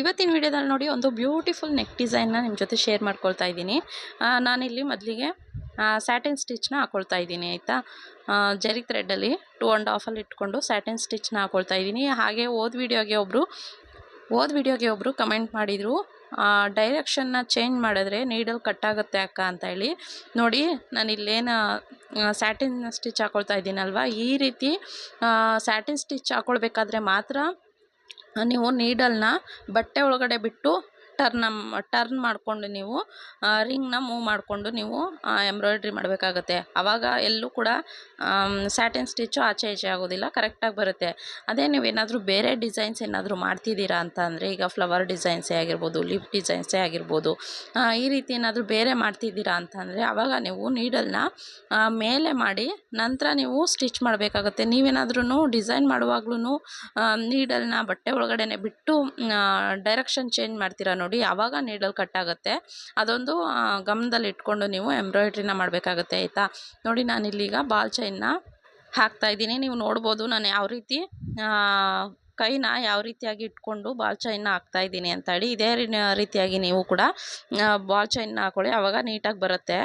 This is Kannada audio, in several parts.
ಇವತ್ತಿನ ವಿಡಿಯೋದಲ್ಲಿ ನೋಡಿ ಒಂದು ಬ್ಯೂಟಿಫುಲ್ ನೆಕ್ ಡಿಸೈನ್ನ ನಿಮ್ಮ ಜೊತೆ ಶೇರ್ ಮಾಡ್ಕೊಳ್ತಾ ಇದ್ದೀನಿ. ನಾನಿಲ್ಲಿ ಮೊದಲಿಗೆ ಸ್ಯಾಟಿನ್ ಸ್ಟಿಚ್ನ ಹಾಕ್ಕೊಳ್ತಾ ಇದ್ದೀನಿ, ಆಯಿತಾ? ಜರಿ ಥ್ರೆಡ್ಡಲ್ಲಿ ಟೂ ಆ್ಯಂಡ್ ಹಾಫಲ್ಲಿ ಇಟ್ಕೊಂಡು ಸ್ಯಾಟಿನ್ ಸ್ಟಿಚ್ನ ಹಾಕ್ಕೊಳ್ತಾ ಇದ್ದೀನಿ. ಹಾಗೆ ಓದ್ ವಿಡಿಯೋಗೆ ಒಬ್ಬರು ಓದ್ ವಿಡಿಯೋಗೆ ಒಬ್ಬರು ಕಮೆಂಟ್ ಮಾಡಿದರು ಡೈರೆಕ್ಷನ್ನ ಚೇಂಜ್ ಮಾಡಿದ್ರೆ ನೀಡಲ್ ಕಟ್ಟಾಗುತ್ತೆ ಅಕ್ಕ ಅಂತ ಹೇಳಿ. ನೋಡಿ ನಾನು ಇಲ್ಲೇನು ಸ್ಯಾಟಿನ್ ಸ್ಟಿಚ್ ಹಾಕ್ಕೊಳ್ತಾ ಇದ್ದೀನಲ್ವ? ಈ ರೀತಿ ಸ್ಯಾಟಿನ್ ಸ್ಟಿಚ್ ಹಾಕ್ಕೊಳ್ಬೇಕಾದ್ರೆ ಮಾತ್ರ ನೀವು ನೀಡಲ್ನ ಬಟ್ಟೆ ಒಳಗಡೆ ಬಿಟ್ಟು ಟರ್ನ್ ಟರ್ನ್ ಮಾಡಿಕೊಂಡು ನೀವು ರಿಂಗ್ನ ಮೂವ್ ಮಾಡಿಕೊಂಡು ನೀವು ಎಂಬ್ರಾಯ್ಡ್ರಿ ಮಾಡಬೇಕಾಗತ್ತೆ. ಆವಾಗ ಎಲ್ಲೂ ಕೂಡ ಸ್ಯಾಟಿನ್ ಸ್ಟಿಚ್ಚು ಆಚೆ ಈಚೆ ಆಗೋದಿಲ್ಲ ಕರೆಕ್ಟಾಗಿ ಬರುತ್ತೆ. ಅದೇ ನೀವೇನಾದರೂ ಬೇರೆ ಡಿಸೈನ್ಸ್ ಏನಾದರೂ ಮಾಡ್ತಿದ್ದೀರಾ ಅಂತ ಅಂದರೆ, ಈಗ ಫ್ಲವರ್ ಡಿಸೈನ್ಸೇ ಆಗಿರ್ಬೋದು ಲಿಪ್ ಡಿಸೈನ್ಸೇ ಆಗಿರ್ಬೋದು ಈ ರೀತಿ ಏನಾದರೂ ಬೇರೆ ಮಾಡ್ತಿದ್ದೀರಾ ಅಂತ ಅಂದರೆ ಆವಾಗ ನೀವು ನೀಡಲ್ನ ಮೇಲೆ ಮಾಡಿ, ನಂತರ ನೀವು ಸ್ಟಿಚ್ ಮಾಡಬೇಕಾಗತ್ತೆ. ನೀವೇನಾದ್ರೂ ಡಿಸೈನ್ ಮಾಡುವಾಗ್ಲೂ ನೀಡಲ್ನ ಬಟ್ಟೆ ಒಳಗಡೆ ಬಿಟ್ಟು ಡೈರೆಕ್ಷನ್ ಚೇಂಜ್ ಮಾಡ್ತೀರಾ ನೋಡಿ ಆವಾಗ ನೀಡಲ್ ಕಟ್ ಆಗುತ್ತೆ, ಅದೊಂದು ಗಮನದಲ್ಲಿ ಇಟ್ಕೊಂಡು ನೀವು ಎಂಬ್ರಾಯ್ಡ್ರಿನ ಮಾಡಬೇಕಾಗತ್ತೆ, ಆಯಿತಾ? ನೋಡಿ ನಾನು ನಾನಿಲ್ಲೀಗ ಬಾಲ್ ಚೈನ್ನ ಹಾಕ್ತಾ ಇದ್ದೀನಿ. ನೀವು ನೋಡ್ಬೋದು ನಾನು ಯಾವ ರೀತಿ ಕೈನ ಯಾವ ರೀತಿಯಾಗಿ ಇಟ್ಕೊಂಡು ಬಾಲ್ ಚೈನ್ನ ಹಾಕ್ತಾ ಇದ್ದೀನಿ ಅಂತ ಹೇಳಿ ಇದೇ ರೀತಿಯಾಗಿ ನೀವು ಕೂಡ ಬಾಲ್ ಚೈನ್ನ ಹಾಕೊಳ್ಳಿ. ಆವಾಗ ನೀಟಾಗಿ ಬರುತ್ತೆ.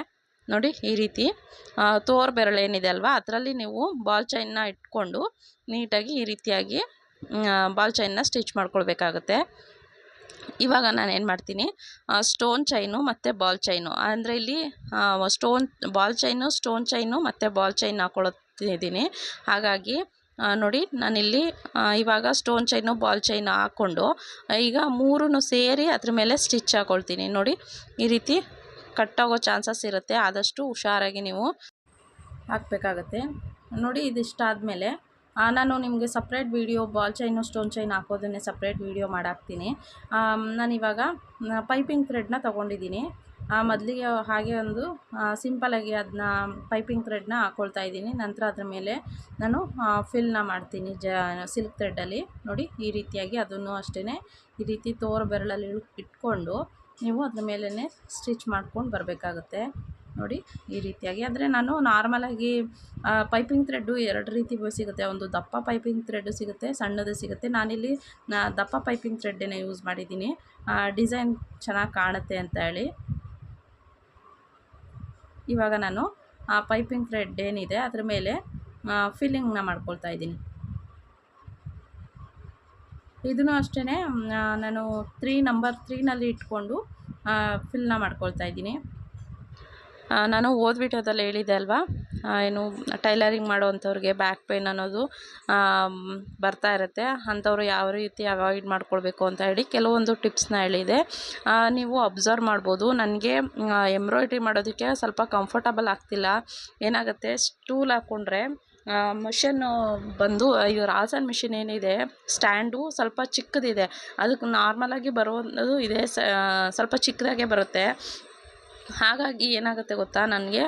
ನೋಡಿ ಈ ರೀತಿ ತೋರ್ ಬೆರಳು ಏನಿದೆ ಅಲ್ವಾ, ಅದರಲ್ಲಿ ನೀವು ಬಾಲ್ ಚೈನ್ನ ಇಟ್ಕೊಂಡು ನೀಟಾಗಿ ಈ ರೀತಿಯಾಗಿ ಬಾಲ್ ಚೈನ್ನ ಸ್ಟಿಚ್ ಮಾಡ್ಕೊಳ್ಬೇಕಾಗತ್ತೆ. ಇವಾಗ ನಾನು ಏನು ಮಾಡ್ತೀನಿ ಸ್ಟೋನ್ ಚೈನು ಮತ್ತು ಬಾಲ್ ಚೈನು ಅಂದರೆ ಇಲ್ಲಿ stone ball chain stone chain ಮತ್ತು ಬಾಲ್ ಚೈನ್ ಹಾಕ್ಕೊಳ್ತಿದ್ದೀನಿ ಹಾಗಾಗಿ ನೋಡಿ ನಾನಿಲ್ಲಿ ಇವಾಗ ಸ್ಟೋನ್ ಚೈನು ಬಾಲ್ ಚೈನ್ ಹಾಕ್ಕೊಂಡು, ಈಗ ಮೂರೂ ಸೇರಿ ಅದ್ರ ಮೇಲೆ ಸ್ಟಿಚ್ ಹಾಕ್ಕೊಳ್ತೀನಿ ನೋಡಿ, ಈ ರೀತಿ ಕಟ್ಟಾಗೋ ಚಾನ್ಸಸ್ ಇರುತ್ತೆ. ಆದಷ್ಟು ಹುಷಾರಾಗಿ ನೀವು ಹಾಕಬೇಕಾಗತ್ತೆ. ನೋಡಿ ಇದಿಷ್ಟಾದಮೇಲೆ ನಾನು ನಿಮಗೆ separate video ball chain stone chain ಹಾಕೋದನ್ನೇ separate video ಮಾಡಾಕ್ತೀನಿ. ನಾನಿವಾಗ ಪೈಪಿಂಗ್ ಥ್ರೆಡ್ನ ತೊಗೊಂಡಿದ್ದೀನಿ ಮೊದಲಿಗೆ ಹಾಗೆ ಒಂದು ಸಿಂಪಲಾಗಿ ಅದನ್ನ ಪೈಪಿಂಗ್ ಥ್ರೆಡ್ನ ಹಾಕ್ಕೊಳ್ತಾ ಇದ್ದೀನಿ. ನಂತರ ಅದ್ರ ಮೇಲೆ ನಾನು ಫಿಲ್ನ ಮಾಡ್ತೀನಿ ಜ ಸಿಲ್ಕ್ ಥ್ರೆಡ್ಡಲ್ಲಿ ನೋಡಿ, ಈ ರೀತಿಯಾಗಿ ಅದನ್ನು ಅಷ್ಟೇ ಈ ರೀತಿ ತೋರ ಬೆರಳಲ್ಲಿ ಇಟ್ಕೊಂಡು ನೀವು ಅದ್ರ ಮೇಲೇ ಸ್ಟಿಚ್ ಮಾಡ್ಕೊಂಡು ಬರಬೇಕಾಗುತ್ತೆ. ನೋಡಿ ಈ ರೀತಿಯಾಗಿ. ಅಂದರೆ ನಾನು ನಾರ್ಮಲಾಗಿ ಪೈಪಿಂಗ್ ಥ್ರೆಡ್ಡು ಎರಡು ರೀತಿ ಸಿಗುತ್ತೆ. ಒಂದು ದಪ್ಪ ಪೈಪಿಂಗ್ ಥ್ರೆಡ್ಡು ಸಿಗುತ್ತೆ, ಸಣ್ಣದು ಸಿಗುತ್ತೆ. ನಾನಿಲ್ಲಿ ದಪ್ಪ ಪೈಪಿಂಗ್ ಥ್ರೆಡ್ಡನ್ನೇ ಯೂಸ್ ಮಾಡಿದ್ದೀನಿ. ಡಿಸೈನ್ ಚೆನ್ನಾಗಿ ಕಾಣುತ್ತೆ ಅಂತ ಹೇಳಿ. ಇವಾಗ ನಾನು, ಆ ಪೈಪಿಂಗ್ ಥ್ರೆಡ್ ಏನಿದೆ, ಅದ್ರ ಮೇಲೆ ಫಿಲ್ಲಿಂಗ್ನ ಮಾಡ್ಕೊಳ್ತಾ ಇದ್ದೀನಿ. ಇದನ್ನು ಅಷ್ಟೇ ನಾನು ತ್ರೀ ನಂಬರ್ ತ್ರೀನಲ್ಲಿ ಇಟ್ಕೊಂಡು ಫಿಲ್ನ ಮಾಡ್ಕೊಳ್ತಾ ಇದ್ದೀನಿ. ನಾನು ಓದ್ ವಿಡಿಯೋದಲ್ಲಿ ಹೇಳಿದೆ ಅಲ್ವಾ? ಏನು ಟೈಲರಿಂಗ್ ಮಾಡೋವಂಥವ್ರಿಗೆ ಬ್ಯಾಕ್ ಪೇನ್ ಅನ್ನೋದು ಬರ್ತಾ ಇರುತ್ತೆ. ಅಂಥವ್ರು ಯಾವ ರೀತಿ ಅವಾಯ್ಡ್ ಮಾಡ್ಕೊಳ್ಬೇಕು ಅಂತ ಹೇಳಿ ಕೆಲವೊಂದು ಟಿಪ್ಸ್ನ ಹೇಳಿದೆ. ನೀವು ಅಬ್ಸರ್ವ್ ಮಾಡ್ಬೋದು. ನನಗೆ ಎಂಬ್ರಾಯ್ಡ್ರಿ ಮಾಡೋದಕ್ಕೆ ಸ್ವಲ್ಪ ಕಂಫರ್ಟಬಲ್ ಆಗ್ತಿಲ್ಲ. ಏನಾಗುತ್ತೆ, ಸ್ಟೂಲ್ ಹಾಕ್ಕೊಂಡ್ರೆ ಮಿಷನ್ ಬಂದು, ಇದು ರಾಸನ್ ಮಿಷಿನ್ ಏನಿದೆ, ಸ್ಟ್ಯಾಂಡು ಸ್ವಲ್ಪ ಚಿಕ್ಕದಿದೆ. ಅದಕ್ಕೆ ನಾರ್ಮಲಾಗಿ ಬರುವಂಥದ್ದು ಇದೆ ಸ್ವಲ್ಪ ಚಿಕ್ಕದಾಗೆ ಬರುತ್ತೆ. ಹಾಗಾಗಿ ಏನಾಗುತ್ತೆ ಗೊತ್ತಾ? ನನಗೆ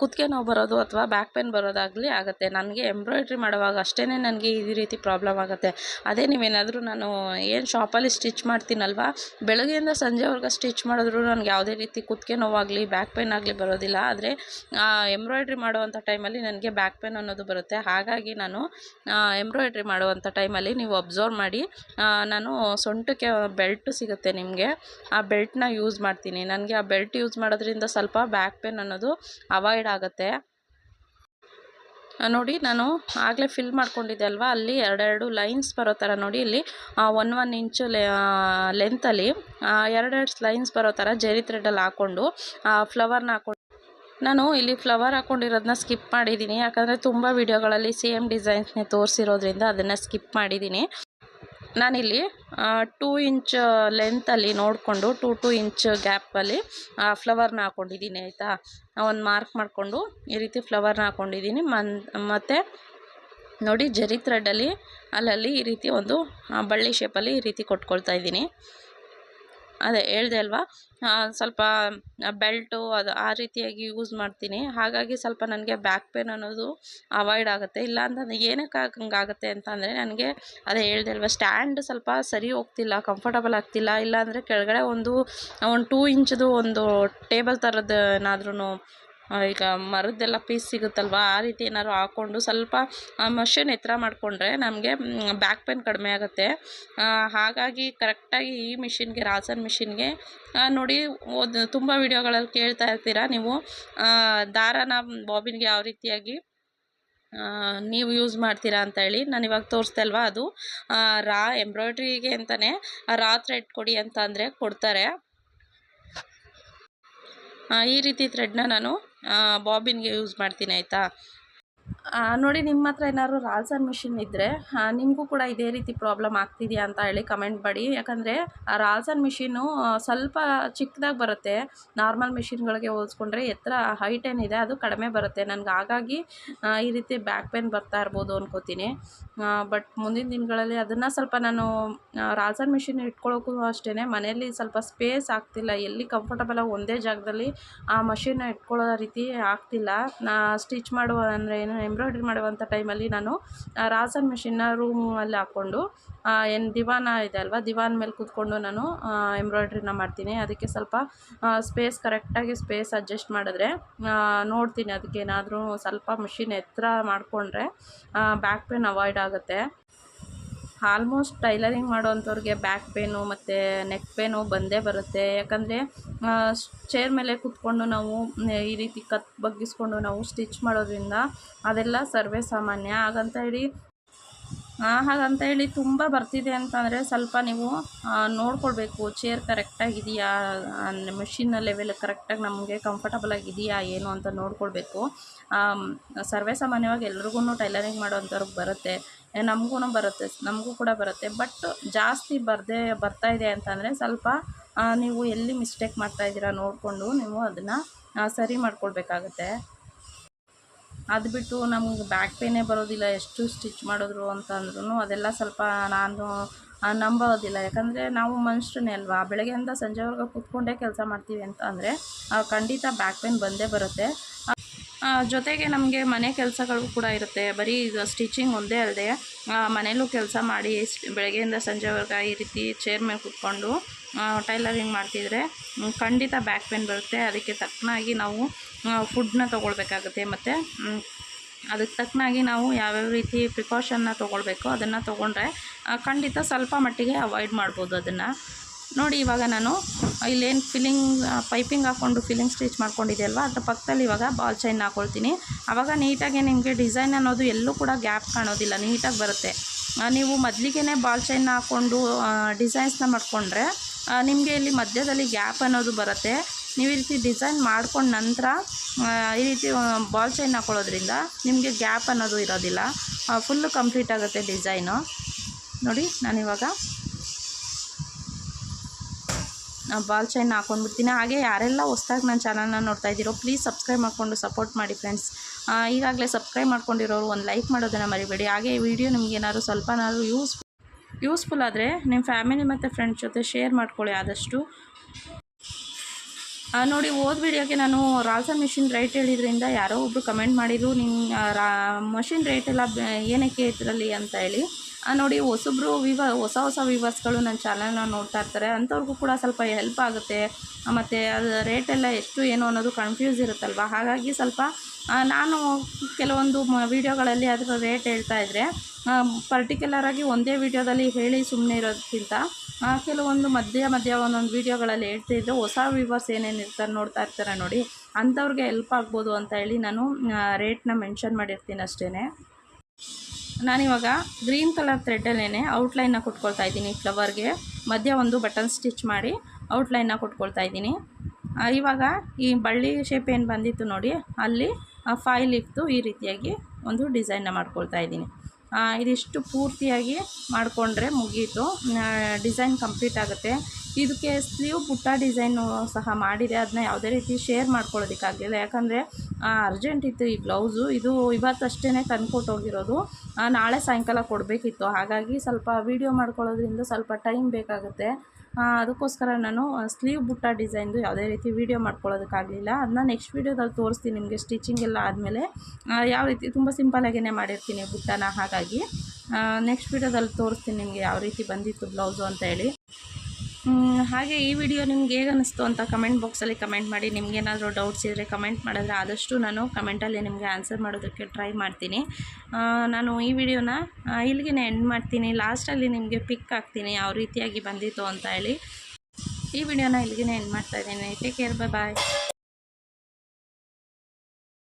ಕುತ್ತಿಗೆ ನೋವು ಬರೋದು ಅಥವಾ ಬ್ಯಾಕ್ ಪೇನ್ ಬರೋದಾಗಲಿ ಆಗುತ್ತೆ. ನನಗೆ ಎಂಬ್ರಾಯ್ಡ್ರಿ ಮಾಡುವಾಗ ಅಷ್ಟೇ ನನಗೆ ಈ ರೀತಿ ಪ್ರಾಬ್ಲಮ್ ಆಗುತ್ತೆ. ಅದೇ ನೀವೇನಾದರೂ ನಾನು ಏನು ಶಾಪಲ್ಲಿ ಸ್ಟಿಚ್ ಮಾಡ್ತೀನಲ್ವ? ಬೆಳಗ್ಗೆಯಿಂದ ಸಂಜೆವರೆಗೂ ಸ್ಟಿಚ್ ಮಾಡಿದ್ರು ನನಗೆ ಯಾವುದೇ ರೀತಿ ಕುತ್ತಿಗೆ ನೋವಾಗಲಿ ಬ್ಯಾಕ್ ಪೇನ್ ಆಗಲಿ ಬರೋದಿಲ್ಲ. ಆದರೆ ಎಂಬ್ರಾಯ್ಡ್ರಿ ಮಾಡುವಂಥ ಟೈಮಲ್ಲಿ ನನಗೆ ಬ್ಯಾಕ್ ಪೇನ್ ಅನ್ನೋದು ಬರುತ್ತೆ. ಹಾಗಾಗಿ ನಾನು ಎಂಬ್ರಾಯ್ಡ್ರಿ ಮಾಡುವಂಥ ಟೈಮಲ್ಲಿ ನೀವು ಅಬ್ಸರ್ವ್ ಮಾಡಿ ನಾನು ಸೊಂಟಕ್ಕೆ ಬೆಲ್ಟ್ ಸಿಗುತ್ತೆ ನಿಮಗೆ. ಆ ಬೆಲ್ಟ್ನ ಯೂಸ್ ಮಾಡ್ತೀನಿ. ನನಗೆ ಆ ಬೆಲ್ಟ್ ಯೂಸ್ ಮಾಡೋದ್ರಿಂದ ಸ್ವಲ್ಪ ಬ್ಯಾಕ್ ಪೇನ್ ಅನ್ನೋದು ಅವಾಯ್ಡ್ ಆಗುತ್ತೆ. ನೋಡಿ, ನಾನು ಆಗಲೇ ಫಿಲ್ ಮಾಡ್ಕೊಂಡಿದ್ದೆ ಅಲ್ವಾ? ಅಲ್ಲಿ ಎರಡೆರಡು ಲೈನ್ಸ್ ಬರೋ ಥರ ನೋಡಿ, ಇಲ್ಲಿ ಒನ್ ಒನ್ ಇಂಚು ಲೆ ಲೆಂತಲ್ಲಿ ಎರಡೆರಡು ಲೈನ್ಸ್ ಬರೋ ಥರ ಜೆರಿ ಥ್ರೆಡಲ್ಲಿ ಹಾಕ್ಕೊಂಡು ಫ್ಲವರ್ನ ಹಾಕ್ಕೊಂಡು, ನಾನು ಇಲ್ಲಿ ಫ್ಲವರ್ ಹಾಕ್ಕೊಂಡಿರೋದನ್ನ ಸ್ಕಿಪ್ ಮಾಡಿದ್ದೀನಿ. ಯಾಕಂದರೆ ತುಂಬ ವೀಡಿಯೋಗಳಲ್ಲಿ ಸೇಮ್ ಡಿಸೈನ್ಸ್ನೇ ತೋರಿಸಿರೋದ್ರಿಂದ ಅದನ್ನು ಸ್ಕಿಪ್ ಮಾಡಿದ್ದೀನಿ. ನಾನಿಲ್ಲಿ ಟೂ ಇಂಚ್ ಲೆಂತಲ್ಲಿ ನೋಡಿಕೊಂಡು ಟೂ ಟೂ ಇಂಚ್ ಗ್ಯಾಪಲ್ಲಿ ಫ್ಲವರ್ನ ಹಾಕ್ಕೊಂಡಿದ್ದೀನಿ ಆಯಿತಾ? ಒಂದು ಮಾರ್ಕ್ ಮಾಡಿಕೊಂಡು, ಈ ರೀತಿ ಫ್ಲವರ್ನ ಹಾಕ್ಕೊಂಡಿದ್ದೀನಿ ಮನ್, ಮತ್ತು ನೋಡಿ ಜರಿ ಥ್ರೆಡ್ಡಲ್ಲಿ ಅಲ್ಲಲ್ಲಿ ಈ ರೀತಿ ಒಂದು ಬಳ್ಳಿ ಶೇಪಲ್ಲಿ ಈ ರೀತಿ ಕೊಟ್ಕೊಳ್ತಾ ಇದ್ದೀನಿ. ಅದೇ ಹೇಳ್ದೆ ಅಲ್ವಾ? ಸ್ವಲ್ಪ ಬೆಲ್ಟು ಅದು ಆ ರೀತಿಯಾಗಿ ಯೂಸ್ ಮಾಡ್ತೀನಿ. ಹಾಗಾಗಿ ಸ್ವಲ್ಪ ನನಗೆ ಬ್ಯಾಕ್ ಪೇನ್ ಅನ್ನೋದು ಅವಾಯ್ಡ್ ಆಗುತ್ತೆ. ಇಲ್ಲ ಅಂತಂದರೆ ಏನಕ್ಕೆ ಹಂಗಾಗುತ್ತೆ ಅಂತ ಅಂದರೆ ನನಗೆ ಅದೇ ಹೇಳ್ದೆ ಅಲ್ವಾ, ಸ್ಟ್ಯಾಂಡ್ ಸ್ವಲ್ಪ ಸರಿ ಹೋಗ್ತಿಲ್ಲ ಕಂಫರ್ಟಬಲ್ ಆಗ್ತಿಲ್ಲ. ಇಲ್ಲ ಅಂದರೆ ಕೆಳಗಡೆ ಒಂದು ಒಂದು ಟೂ ಇಂಚ್ದು ಒಂದು ಟೇಬಲ್ ಥರದ್ದು ಏನಾದ್ರೂ ಈಗ ಮರದ್ದೆಲ್ಲ ಪೀಸ್ ಸಿಗುತ್ತಲ್ವ? ಆ ರೀತಿ ಏನಾದ್ರು ಹಾಕ್ಕೊಂಡು ಸ್ವಲ್ಪ ಮಷಿನ್ ಎತ್ತರ ಮಾಡಿಕೊಂಡ್ರೆ ನಮಗೆ ಬ್ಯಾಕ್ ಪೇನ್ ಕಡಿಮೆ ಆಗುತ್ತೆ. ಹಾಗಾಗಿ ಕರೆಕ್ಟಾಗಿ ಈ ಮಿಷಿನ್ಗೆ ರಾಸನ್ ಮಿಷಿನ್ಗೆ ನೋಡಿ, ಓದ್, ತುಂಬ ವೀಡಿಯೋಗಳಲ್ಲಿ ಕೇಳ್ತಾ ಇರ್ತೀರ ನೀವು. ದಾರನ ಬಾಬಿನ್ಗೆ ಯಾವ ರೀತಿಯಾಗಿ ನೀವು ಯೂಸ್ ಮಾಡ್ತೀರಾ ಅಂತ ಹೇಳಿ ನಾನು ಇವಾಗ ಅಲ್ವಾ ಅದು. ರಾ ಎಂಬ್ರಾಯ್ಡ್ರಿಗೆ ಅಂತಲೇ ರಾ ಥ್ರೆಡ್ ಕೊಡಿ ಅಂತ ಅಂದರೆ ಕೊಡ್ತಾರೆ. ಈ ರೀತಿ ಥ್ರೆಡ್ನ ನಾನು ಬಾಬಿನ್ಗೆ ಯೂಸ್ ಮಾಡ್ತೀನಿ ಆಯಿತಾ? ನೋಡಿ ನಿಮ್ಮ ಹತ್ರ ಏನಾದ್ರು ರಾಲ್ಸನ್ ಮಿಷಿನ್ ಇದ್ದರೆ ನಿಮಗೂ ಕೂಡ ಇದೇ ರೀತಿ ಪ್ರಾಬ್ಲಮ್ ಆಗ್ತಿದೆಯಾ ಅಂತ ಹೇಳಿ ಕಮೆಂಟ್ ಮಾಡಿ. ಯಾಕಂದರೆ, ಆ ರಾಲ್ಸನ್ ಮಿಷಿನ್ನು ಸ್ವಲ್ಪ ಚಿಕ್ಕದಾಗಿ ಬರುತ್ತೆ. ನಾರ್ಮಲ್ ಮಿಷಿನ್ಗಳಿಗೆ ಹೋಲಿಸ್ಕೊಂಡ್ರೆ ಎತ್ತರ ಹೈಟ್ ಏನಿದೆ, ಅದು ಕಡಿಮೆ ಬರುತ್ತೆ. ನನಗೆ ಹಾಗಾಗಿ ಈ ರೀತಿ ಬ್ಯಾಕ್ ಪೇನ್ ಬರ್ತಾ ಇರ್ಬೋದು ಅನ್ಕೋತೀನಿ. ಬಟ್ ಮುಂದಿನ ದಿನಗಳಲ್ಲಿ ಅದನ್ನು ಸ್ವಲ್ಪ ನಾನು ರಾಲ್ಸನ್ ಮಿಷಿನ್ ಇಟ್ಕೊಳ್ಳೋಕ್ಕೂ ಅಷ್ಟೇ ಮನೆಯಲ್ಲಿ ಸ್ವಲ್ಪ ಸ್ಪೇಸ್ ಆಗ್ತಿಲ್ಲ. ಎಲ್ಲಿ ಕಂಫರ್ಟಬಲಾಗಿ ಒಂದೇ ಜಾಗದಲ್ಲಿ ಆ ಮಷಿನ್ನ ಇಟ್ಕೊಳ್ಳೋ ರೀತಿ ಆಗ್ತಿಲ್ಲ. ಸ್ಟಿಚ್ ಮಾಡುವ ಅಂದರೆ ಏನು ಎಂಬ್ರಾಯ್ಡ್ರಿ ಮಾಡುವಂಥ ಟೈಮಲ್ಲಿ ನಾನು ರಾಸನ್ ಮಿಷಿನ್ನ ರೂಮಲ್ಲಿ ಹಾಕ್ಕೊಂಡು ಏನು ದಿವಾನ ಇದೆ ಅಲ್ವಾ, ದಿವಾನ್ ಮೇಲೆ ಕೂತ್ಕೊಂಡು ನಾನು ಎಂಬ್ರಾಯ್ಡ್ರಿನ ಮಾಡ್ತೀನಿ. ಅದಕ್ಕೆ ಸ್ವಲ್ಪ ಸ್ಪೇಸ್ ಕರೆಕ್ಟಾಗಿ ಸ್ಪೇಸ್ ಅಡ್ಜಸ್ಟ್ ಮಾಡಿದ್ರೆ ನೋಡ್ತೀನಿ ಅದಕ್ಕೇನಾದರೂ ಸ್ವಲ್ಪ ಮಿಷಿನ್ ಎತ್ತರ ಮಾಡಿಕೊಂಡ್ರೆ ಬ್ಯಾಕ್ ಪೇನ್ ಅವಾಯ್ಡ್ ಆಗುತ್ತೆ. ಆಲ್ಮೋಸ್ಟ್ ಟೈಲರಿಂಗ್ ಮಾಡೋವಂಥವ್ರಿಗೆ ಬ್ಯಾಕ್ ಪೇನು ಮತ್ತು ನೆಕ್ ಪೇನು ಬಂದೇ ಬರುತ್ತೆ. ಯಾಕಂದರೆ ಚೇರ್ ಮೇಲೆ ಕೂತ್ಕೊಂಡು ನಾವು, ಈ ರೀತಿ ಕತ್ ಬಗ್ಗಿಸ್ಕೊಂಡು ನಾವು ಸ್ಟಿಚ್ ಮಾಡೋದ್ರಿಂದ ಅದೆಲ್ಲ ಸರ್ವೇ ಸಾಮಾನ್ಯ. ಹಾಗಂತ ಹೇಳಿ ಹಾಗಂತ ಹೇಳಿ ತುಂಬ ಬರ್ತಿದೆ ಅಂತಂದರೆ ಸ್ವಲ್ಪ ನೀವು ನೋಡ್ಕೊಳ್ಬೇಕು. ಚೇರ್ ಕರೆಕ್ಟಾಗಿದೆಯಾ ಮೆಷಿನ್ನ ಲೆವೆಲ್ ಕರೆಕ್ಟಾಗಿ ನಮಗೆ ಕಂಫರ್ಟಬಲ್ ಆಗಿದೆಯಾ ಏನು ಅಂತ ನೋಡ್ಕೊಳ್ಬೇಕು. ಸರ್ವೇ ಸಾಮಾನ್ಯವಾಗಿ ಎಲ್ರಿಗೂ ಟೈಲರಿಂಗ್ ಮಾಡೋವಂಥವ್ರಿಗೆ ಬರುತ್ತೆ. ನಮಗೂ ಬರುತ್ತೆ, ನಮಗೂ ಕೂಡ ಬರುತ್ತೆ. ಬಟ್ ಜಾಸ್ತಿ ಬರದೇ, ಬರ್ತಾ ಇದೆ ಅಂತಂದರೆ ಸ್ವಲ್ಪ ನೀವು ಎಲ್ಲಿ ಮಿಸ್ಟೇಕ್ ಮಾಡ್ತಾ ಇದ್ದೀರಾ ನೋಡಿಕೊಂಡು ನೀವು ಅದನ್ನು ಸರಿ ಮಾಡ್ಕೊಳ್ಬೇಕಾಗತ್ತೆ. ಅದು ಬಿಟ್ಟು ನಮ್ಗೆ ಬ್ಯಾಕ್ ಪೇನೇ ಬರೋದಿಲ್ಲ, ಎಷ್ಟು ಸ್ಟಿಚ್ ಮಾಡಿದ್ರು ಅಂತಂದ್ರೂ ಅದೆಲ್ಲ ಸ್ವಲ್ಪ ನಾನು ನಂಬೋದಿಲ್ಲ ಯಾಕಂದರೆ ನಾವು ಮನುಷ್ಯನೇ ಅಲ್ವಾ? ಬೆಳಗ್ಗೆಯಿಂದ ಸಂಜೆವರೆಗೂ ಕೂತ್ಕೊಂಡೇ ಕೆಲಸ ಮಾಡ್ತೀವಿ ಅಂತ ಖಂಡಿತ ಬ್ಯಾಕ್ ಪೇನ್ ಬಂದೇ ಬರುತ್ತೆ. ಜೊತೆಗೆ ನಮಗೆ ಮನೆ ಕೆಲಸಗಳು ಕೂಡ ಇರುತ್ತೆ. ಬರೀ ಈಗ ಸ್ಟಿಚಿಂಗ್ ಒಂದೇ ಅಲ್ಲದೆ ಮನೇಲೂ ಕೆಲಸ ಮಾಡಿ ಬೆಳಗ್ಗೆಯಿಂದ ಸಂಜೆವರೆಗೆ ಈ ರೀತಿ ಚೇರ್ ಮೇಲೆ ಕೂತ್ಕೊಂಡು ಟೈಲರಿಂಗ್ ಮಾಡ್ತಿದ್ರೆ ಖಂಡಿತ ಬ್ಯಾಕ್ ಪೇನ್ ಬರುತ್ತೆ. ಅದಕ್ಕೆ ತಕ್ಕನಾಗಿ ನಾವು ಫುಡ್ನ ತೊಗೊಳ್ಬೇಕಾಗುತ್ತೆ. ಮತ್ತು ಅದಕ್ಕೆ ತಕ್ಕನಾಗಿ ನಾವು ಯಾವ್ಯಾವ ರೀತಿ ಪ್ರಿಕಾಷನ್ನ ತೊಗೊಳ್ಬೇಕು ಅದನ್ನು ತೊಗೊಂಡ್ರೆ ಖಂಡಿತ ಸ್ವಲ್ಪ ಮಟ್ಟಿಗೆ ಅವಾಯ್ಡ್ ಮಾಡ್ಬೋದು ಅದನ್ನು. ನೋಡಿ, ಇವಾಗ ನಾನು ಇಲ್ಲೇನು ಫಿಲ್ಲಿಂಗ್ ಪೈಪಿಂಗ್ ಹಾಕ್ಕೊಂಡು ಫಿಲ್ಲಿಂಗ್ ಸ್ಟಿಚ್ ಮಾಡ್ಕೊಂಡಿದ್ದೆ ಅಲ್ವಾ? ಅದ್ರ ಪಕ್ಕದಲ್ಲಿ ಇವಾಗ ಬಾಲ್ ಚೈನ್ ಹಾಕ್ಕೊಳ್ತೀನಿ ಆವಾಗ ನೀಟಾಗಿ ನಿಮಗೆ ಡಿಸೈನ್ ಅನ್ನೋದು ಎಲ್ಲೂ ಕೂಡ ಗ್ಯಾಪ್ ಕಾಣೋದಿಲ್ಲ ನೀಟಾಗಿ ಬರುತ್ತೆ. ನೀವು ಮೊದಲಿಗೆ ಬಾಲ್ ಚೈನ್ ಹಾಕ್ಕೊಂಡು ಡಿಸೈನ್ಸ್ನ ಮಾಡಿಕೊಂಡ್ರೆ ನಿಮಗೆ ಇಲ್ಲಿ ಮಧ್ಯದಲ್ಲಿ ಗ್ಯಾಪ್ ಅನ್ನೋದು ಬರುತ್ತೆ. ನೀವು ಈ ರೀತಿ ಡಿಸೈನ್ ಮಾಡ್ಕೊಂಡ ನಂತರ ಈ ರೀತಿ ಬಾಲ್ ಚೈನ್ ಹಾಕ್ಕೊಳ್ಳೋದ್ರಿಂದ ನಿಮಗೆ ಗ್ಯಾಪ್ ಅನ್ನೋದು ಇರೋದಿಲ್ಲ. ಫುಲ್ಲು ಕಂಪ್ಲೀಟ್ ಆಗುತ್ತೆ ಡಿಸೈನು ನೋಡಿ, ನಾನಿವಾಗ ಬಾಲ್ ಚೈನ್ ಹಾಕೊಂಡ್ಬಿಡ್ತೀನಿ. ಹಾಗೆ ಯಾರೆಲ್ಲ ಹೊಸ್ದಾಗಿ ನನ್ನ ಚಾನಲ್ನ ನೋಡ್ತಾ ಇದ್ದೀರೋ ಪ್ಲೀಸ್ ಸಬ್ಸ್ಕ್ರೈಬ್ ಮಾಡಿಕೊಂಡು ಸಪೋರ್ಟ್ ಮಾಡಿ ಫ್ರೆಂಡ್ಸ್ ಈಗಾಗಲೇ ಸಬ್ಸ್ಕ್ರೈಬ್ ಮಾಡ್ಕೊಂಡಿರೋರು ಒಂದು ಲೈಕ್ ಮಾಡೋದನ್ನು ಮರಿಬೇಡಿ. ಹಾಗೆ ಈ ವಿಡಿಯೋ ನಿಮಗೇನಾದ್ರು ಸ್ವಲ್ಪನಾದ್ರೂ ಯೂಸ್ ಯೂಸ್ಫುಲ್ ಆದರೆ ನಿಮ್ಮ ಫ್ಯಾಮಿಲಿ ಮತ್ತು ಫ್ರೆಂಡ್ಸ್ ಜೊತೆ ಶೇರ್ ಮಾಡ್ಕೊಳ್ಳಿ ಆದಷ್ಟು. ನೋಡಿ ಓದ್ ವಿಡಿಯೋಗೆ ನಾನು ರಾಲ್ಸ ಮಿಷಿನ್ ರೇಟ್ ಹೇಳಿದ್ರಿಂದ ಯಾರೋ ಒಬ್ಬರು ಕಮೆಂಟ್ ಮಾಡಿದ್ರು. ನಿಮ್ಮ ರಾ ಮಷಿನ್ ರೇಟ್ ಎಲ್ಲ ಏನಕ್ಕೆ ಇದರಲ್ಲಿ ಅಂತ ಹೇಳಿ. ನೋಡಿ ಹೊಸಬ್ರು ವಿವ, ಹೊಸ ಹೊಸ ವಿವರ್ಸ್ಗಳು ನನ್ನ ಚಾನಲ್ನ ನೋಡ್ತಾ ಇರ್ತಾರೆ. ಅಂಥವ್ರಿಗೂ ಕೂಡ ಸ್ವಲ್ಪ ಹೆಲ್ಪ್ ಆಗುತ್ತೆ. ಮತ್ತು ಅದು ರೇಟೆಲ್ಲ ಎಷ್ಟು ಏನು ಅನ್ನೋದು ಕನ್ಫ್ಯೂಸ್ ಇರುತ್ತಲ್ವ? ಹಾಗಾಗಿ ಸ್ವಲ್ಪ ನಾನು ಕೆಲವೊಂದು ಮ ವೀಡಿಯೋಗಳಲ್ಲಿ ಅದರ ರೇಟ್ ಹೇಳ್ತಾ ಇದ್ದರೆ ಪರ್ಟಿಕ್ಯುಲರಾಗಿ ಒಂದೇ ವೀಡಿಯೋದಲ್ಲಿ ಹೇಳಿ ಸುಮ್ಮನೆ ಇರೋದಕ್ಕಿಂತ ಕೆಲವೊಂದು ಮಧ್ಯ ಮಧ್ಯ ಒಂದೊಂದು ವೀಡಿಯೋಗಳಲ್ಲಿ ಹೇಳ್ತಿದ್ರೆ ಹೊಸ ವ್ಯೂವರ್ಸ್ ಏನೇನು ಇರ್ತಾರೆ ನೋಡ್ತಾ ಇರ್ತಾರೆ ನೋಡಿ. ಅಂಥವ್ರಿಗೆ ಹೆಲ್ಪ್ ಆಗ್ಬೋದು ಅಂತ ಹೇಳಿ ನಾನು ರೇಟ್ನ ಮೆನ್ಷನ್ ಮಾಡಿರ್ತೀನಿ ಅಷ್ಟೇ ನಾನಿವಾಗ ಗ್ರೀನ್ ಕಲರ್ ಥ್ರೆಡ್ಡಲ್ಲೇ ಔಟ್ಲೈನ್ನ ಕೊಟ್ಕೊಳ್ತಾ ಇದ್ದೀನಿ ಫ್ಲವರ್ಗೆ. ಮಧ್ಯ ಒಂದು ಬಟನ್ ಸ್ಟಿಚ್ ಮಾಡಿ ಔಟ್ಲೈನ್ನ ಕೊಟ್ಕೊಳ್ತಾ ಇದ್ದೀನಿ. ಇವಾಗ ಈ ಬಳ್ಳಿ ಶೇಪ್ ಏನು ಬಂದಿತ್ತು ನೋಡಿ, ಅಲ್ಲಿ ಫೈಲ್ ಇತ್ತು, ಈ ರೀತಿಯಾಗಿ ಒಂದು ಡಿಸೈನ್ನ ಮಾಡ್ಕೊಳ್ತಾ ಇದ್ದೀನಿ. ಇದಿಷ್ಟು ಪೂರ್ತಿಯಾಗಿ ಮಾಡಿಕೊಂಡ್ರೆ ಮುಗೀತು. ಡಿಸೈನ್ ಕಂಪ್ಲೀಟ್ ಆಗುತ್ತೆ. ಇದಕ್ಕೆ ಸ್ಲೀವ್ ಪುಟ್ಟ ಡಿಸೈನು ಸಹ ಮಾಡಿದೆ. ಅದನ್ನ ಯಾವುದೇ ರೀತಿ ಶೇರ್ ಮಾಡ್ಕೊಳ್ಳೋದಕ್ಕಾಗಲಿಲ್ಲ. ಯಾಕಂದರೆ ಅರ್ಜೆಂಟ್ ಇತ್ತು ಈ ಬ್ಲೌಸು. ಇದು ಇವತ್ತಷ್ಟೇ ತಂದುಕೊಟ್ಟೋಗಿರೋದು ನಾಳೆ ಸಾಯಂಕಾಲ ಕೊಡಬೇಕಿತ್ತು. ಹಾಗಾಗಿ ಸ್ವಲ್ಪ ವೀಡಿಯೋ ಮಾಡ್ಕೊಳ್ಳೋದ್ರಿಂದ ಸ್ವಲ್ಪ ಟೈಮ್ ಬೇಕಾಗುತ್ತೆ. ಅದಕ್ಕೋಸ್ಕರ ನಾನು ಸ್ಲೀವ್ ಬುಟ್ಟ ಡಿಸೈನ್ದು ಯಾವುದೇ ರೀತಿ ವೀಡಿಯೋ ಮಾಡ್ಕೊಳ್ಳೋದಕ್ಕಾಗಲಿಲ್ಲ. ಅದನ್ನ ನೆಕ್ಸ್ಟ್ ವೀಡಿಯೋದಲ್ಲಿ ತೋರಿಸ್ತೀನಿ ನಿಮಗೆ. ಸ್ಟಿಚಿಂಗ್ ಎಲ್ಲ ಆದಮೇಲೆ ಯಾವ ರೀತಿ, ತುಂಬ ಸಿಂಪಲಾಗೇ ಮಾಡಿರ್ತೀನಿ ಬುಟ್ಟನ. ಹಾಗಾಗಿ ನೆಕ್ಸ್ಟ್ ವೀಡಿಯೋದಲ್ಲಿ ತೋರಿಸ್ತೀನಿ ನಿಮಗೆ ಯಾವ ರೀತಿ ಬಂದಿತ್ತು ಬ್ಲೌಸು ಅಂತ ಹೇಳಿ. ಹಾಗೆ ಈ ವಿಡಿಯೋ ನಿಮ್ಗೆ ಹೇಗೆ ಅನಿಸ್ತು ಅಂತ ಕಮೆಂಟ್ ಬಾಕ್ಸಲ್ಲಿ ಕಮೆಂಟ್ ಮಾಡಿ. ನಿಮ್ಗೇನಾದರೂ ಡೌಟ್ಸ್ ಇದ್ದರೆ ಕಮೆಂಟ್ ಮಾಡಿದ್ರೆ ಆದಷ್ಟು ನಾನು ಕಮೆಂಟಲ್ಲಿ ನಿಮಗೆ ಆನ್ಸರ್ ಮಾಡೋದಕ್ಕೆ ಟ್ರೈ ಮಾಡ್ತೀನಿ. ನಾನು ಈ ವಿಡಿಯೋನ ಇಲ್ಲಿಗೆ ಎಂಡ್ ಮಾಡ್ತೀನಿ. ಲಾಸ್ಟಲ್ಲಿ ನಿಮಗೆ ಪಿಕ್ ಹಾಕ್ತೀನಿ ಯಾವ ರೀತಿಯಾಗಿ ಬಂದಿತ್ತು ಅಂತ ಹೇಳಿ. ಈ ವಿಡಿಯೋನ ಇಲ್ಲಿಗೆ ಎಂಡ್ ಮಾಡ್ತಾ ಇದ್ದೀನಿ. Take care bye